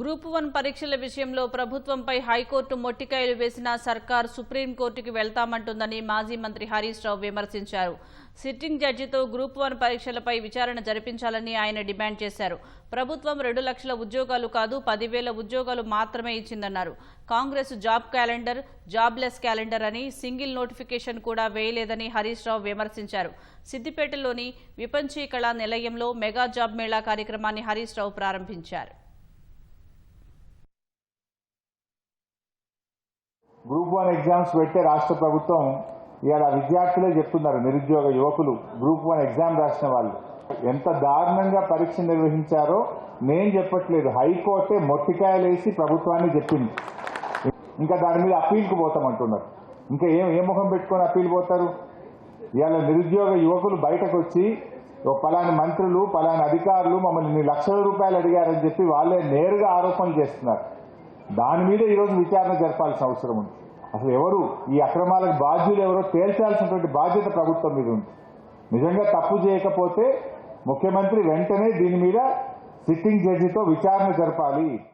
Group one పరీక్షల విషయంలో ప్రభుత్వంపై హైకోర్టు మొట్టికాయలు వేసిన సర్కార్ సుప్రీంకోర్టుకి వెళ్తామంటుందని మాజీ మంత్రి హరీష్ రావు విమర్శించారు. సిట్టింగ్ జడ్జితో గ్రూప్ వన్ పరీక్షలపై విచారణ జరిపించాలని ఆయన డిమాండ్ చేశారు. ప్రభుత్వం రెండు లక్షల ఉద్యోగాలు కాదు పదివేల ఉద్యోగాలు మాత్రమే ఇచ్చిందన్నారు. Congress job calendar jobless calendar అని సింగిల్ నోటిఫికేషన్ కూడా వేయలేదని హరీష్ రావు విమర్శించారు. సిద్దిపేటలోని విపంచీ కళా నిలయంలో మెగా జాబ్ మేళా కార్యక్రమాన్ని హరీష్ రావు ప్రారంభించారు. గ్రూప్ వన్ ఎగ్జామ్స్ పెట్టే రాష్ట్ర ప్రభుత్వం ఇవాళ విద్యార్థులే చెప్తున్నారు నిరుద్యోగ యువకులు. గ్రూప్ వన్ ఎగ్జామ్ రాసిన వాళ్ళు. ఎంత దారుణంగా పరీక్ష నిర్వహించారో నేను చెప్పట్లేదు. హైకోర్టే మొట్టికాయలేసి ప్రభుత్వాన్ని చెప్పింది. ఇంకా దాని మీద అప్పీల్కి పోతామంటున్నారు. ఇంకా ఏం ఏ ముఖం పెట్టుకొని అప్పీల్ పోతారు? ఇవాళ నిరుద్యోగ యువకులు బయటకు వచ్చి ఓ పలాని మంత్రులు పలాని అధికారులు మమ్మల్ని లక్షల రూపాయలు అడిగారని చెప్పి వాళ్ళే నేరుగా ఆరోపణలు చేస్తున్నారు. దాని మీద ఈరోజు విచారణ జరపాల్సిన అవసరం ఉంది. అసలు ఎవరు ఈ అక్రమాలకు బాధ్యులు ఎవరో తేల్చాల్సినటువంటి బాధ్యత ప్రభుత్వం మీద ఉంది. నిజంగా తప్పు చేయకపోతే ముఖ్యమంత్రి వెంటనే దీని మీద సిట్టింగ్ జడ్జితో విచారణ జరపాలి.